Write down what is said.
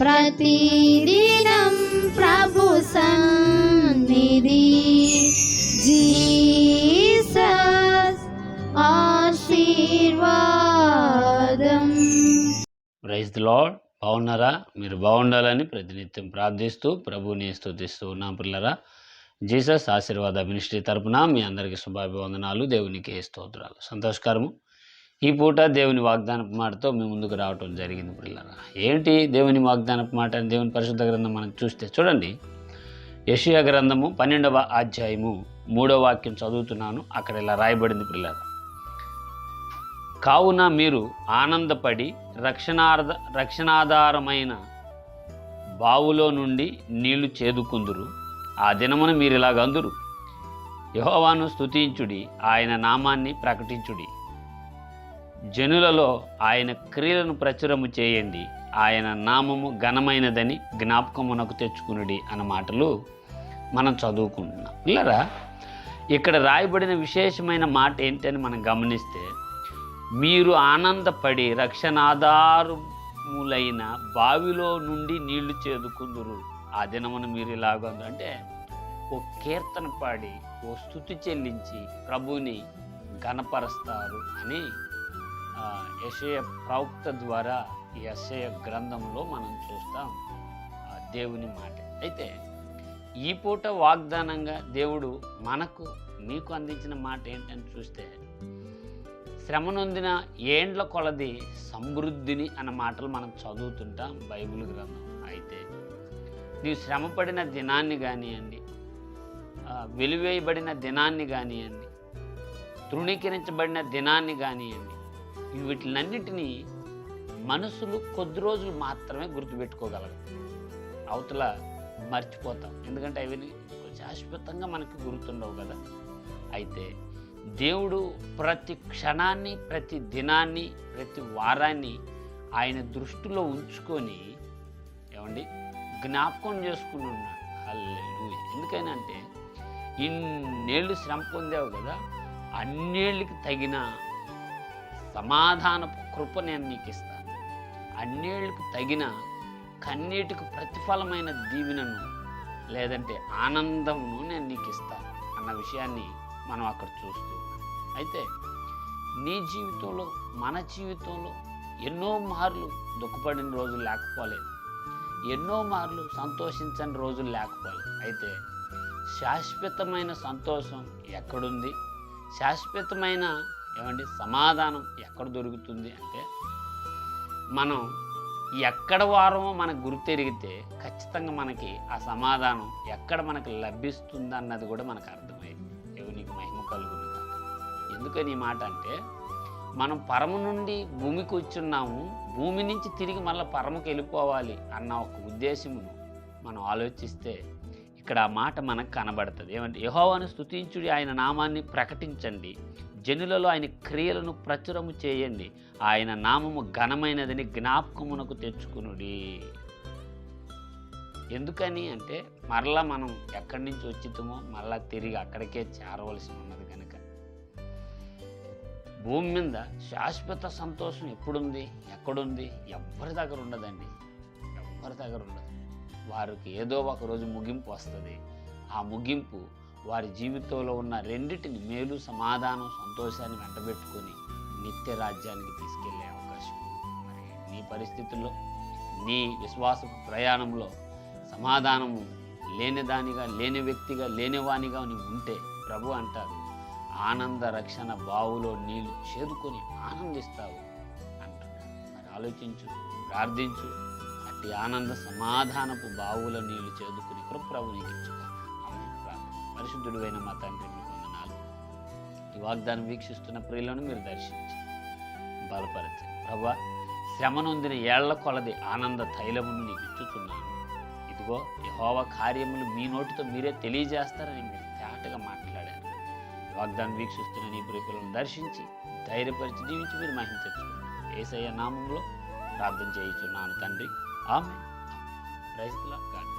ప్రతిదినం ప్రభు సన్నిధి. జీసస్ ఆశీర్వాదం. Praise the Lord. బాగున్నారా? మీరు బాగుండాలని ప్రతినిత్యం ప్రార్థిస్తూ ప్రభుని స్థుతిస్తూ ఉన్నాం పిల్లరా. జీసస్ ఆశీర్వాద మినిస్ట్రీ తరపున మీ అందరికీ శుభాభివందనాలు. దేవునికి స్తోత్రాలు. సంతోషకరము. ఈ పూట దేవుని వాగ్దానపు మాటతో మేము ముందుకు రావటం జరిగింది పిల్లరా ఏంటి దేవుని వాగ్దానపు మాట అని దేవుని పరిశుద్ధ గ్రంథం మనం చూస్తే చూడండి. యషియా గ్రంథము పన్నెండవ అధ్యాయము మూడవ వాక్యం చదువుతున్నాను అక్కడ ఇలా రాయబడింది పిల్లరా కావున మీరు ఆనందపడి రక్షణార్థ రక్షణాధారమైన బావులో నుండి నీళ్ళు చేదుకుందురు. ఆ దినమున మీరు ఇలాగందురు యహోవాను స్తుతించుడి ఆయన నామాన్ని ప్రకటించుడి. జనులలో ఆయన క్రియలను ప్రచురము చేయండి. ఆయన నామము ఘనమైనదని జ్ఞాపకమునకు తెచ్చుకునుడి అన్న మాటలు మనం చదువుకుంటున్నాం. ఇల్లరా ఇక్కడ రాయబడిన విశేషమైన మాట ఏంటని మనం గమనిస్తే మీరు ఆనందపడి రక్షణాధారములైన బావిలో నుండి నీళ్ళు చేదుకుందురు. ఆ దినమున మీరు ఇలాగ అంటే ఓ కీర్తన పాడి ఓ స్థుతి చెల్లించి ప్రభుని గణపరుస్తారు అని యశయ ప్రవక్త ద్వారా ఈ యెషయ గ్రంథంలో మనం చూస్తాం దేవుని మాట. అయితే ఈ పూట వాగ్దానంగా దేవుడు మనకు మీకు అందించిన మాట ఏంటని చూస్తే శ్రమ నొందిన ఏండ్ల కొలది సమృద్ధిని అన్న మాటలు మనం చదువుతుంటాం బైబిల్ గ్రంథం. అయితే నీవు శ్రమపడిన దినాన్ని కానివ్వండి వెలివేయబడిన దినాన్ని కానివ్వండి తృణీకరించబడిన దినాన్ని కానివ్వండి వీటినన్నిటినీ మనసులు కొద్ది రోజులు మాత్రమే గుర్తుపెట్టుకోగలరు. అవతల మర్చిపోతాం. ఎందుకంటే అవి శాశ్వతంగా మనకి గుర్తుండవు కదా. అయితే దేవుడు ప్రతి క్షణాన్ని ప్రతి దినాన్ని ప్రతి వారాన్ని ఆయన దృష్టిలో ఉంచుకొని ఏమండి? జ్ఞాపకం చేసుకుని ఉన్నాడు. ఎందుకైనా ఎందుకనంటే ఇన్నేళ్ళు శ్రమ పొందావు కదా అన్నేళ్ళకి తగిన సమాధానపు కృప నేను నీకు ఇస్తాను అన్నేళ్ళకు తగిన కన్నీటికి ప్రతిఫలమైన దీవెనను లేదంటే ఆనందమును నేను నీకు ఇస్తాను అన్న విషయాన్ని మనం అక్కడ చూస్తూ అయితే నీ జీవితంలో మన జీవితంలో ఎన్నో మార్లు దుఃఖపడిన రోజులు లేకపోలేదు. ఎన్నో మార్లు సంతోషించని రోజులు లేకపోలేదు. అయితే శాశ్వతమైన సంతోషం ఎక్కడుంది? శాశ్వతమైన ఏమండి? సమాధానం ఎక్కడ దొరుకుతుంది అంటే మనం ఎక్కడ వారమో మనకు గుర్తెరిగితే ఖచ్చితంగా మనకి ఆ సమాధానం ఎక్కడ మనకి లభిస్తుంది అన్నది కూడా మనకు అర్థమైంది దేవునికి మహిమ కలుగును కాక ఎందుకని ఈ మాట అంటే మనం పరము నుండి భూమికి వచ్చున్నాము భూమి నుంచి తిరిగి మళ్ళీ పరమకు వెళ్ళిపోవాలి అన్న ఒక ఉద్దేశమును మనం ఆలోచిస్తే ఇక్కడ ఆ మాట మనకు కనబడుతుంది. ఏమంటే యహోవాను స్తుతించుడి ఆయన నామాన్ని ప్రకటించండి. జనులలో ఆయన క్రియలను ప్రచురము చేయండి. ఆయన నామము ఘనమైనదని జ్ఞాపకమునకు తెచ్చుకునుడి. ఎందుకని అంటే మరలా మనం ఎక్కడి నుంచి వచ్చితమో మరలా తిరిగి అక్కడికే చేరవలసి ఉన్నది కనుక భూమి మీద శాశ్వత సంతోషం ఎప్పుడుంది? ఎక్కడుంది? ఎవ్వరి దగ్గర ఉండదండి. ఎవరి దగ్గర ఉండదు. వారికి ఏదో ఒక రోజు ముగింపు వస్తుంది. ఆ ముగింపు వారి జీవితంలో ఉన్న రెండిటిని మేలు సమాధానం సంతోషాన్ని వెంటబెట్టుకొని నిత్య రాజ్యానికి తీసుకెళ్ళే అవకాశం మరి నీ పరిస్థితుల్లో నీ విశ్వాస ప్రయాణంలో సమాధానము లేనిదానిగా లేని వ్యక్తిగా లేనివానిగా నీవు ఉంటే ప్రభు అంటారు ఆనంద రక్షణ బావులో నీళ్ళు చేదుకొని ఆనందిస్తావు అంటున్నాడు. మరి ఆలోచించు ప్రార్థించు. అట్టి ఆనంద సమాధానపు బావుల నీళ్ళు చేదుకుని కృప్రభు నీకు పరిశుద్ధుడువైన మా తండ్రి మీకు వందనాలు. ఈ వాగ్దానం వీక్షిస్తున్న ప్రియులను మీరు దర్శించి బలపరచండి. ప్రభా శ్రమ నొందిన ఏళ్ళ కొలది ఆనంద తైలమును నీకు ఇచ్చుతున్నాను ఇదిగో యహోవ కార్యములు మీ నోటితో మీరే తెలియజేస్తారని మీరు తేటగా మాట్లాడారు. వాగ్దానం వీక్షిస్తున్న నీ ప్రియులను దర్శించి ధైర్యపరిచి జీవించి మీరు మహిమ తెచ్చుకున్నారు ఏసయ్య నామంలో ప్రార్థన చేయుచున్నాను తండ్రి. ఆమె రైతుల కానీ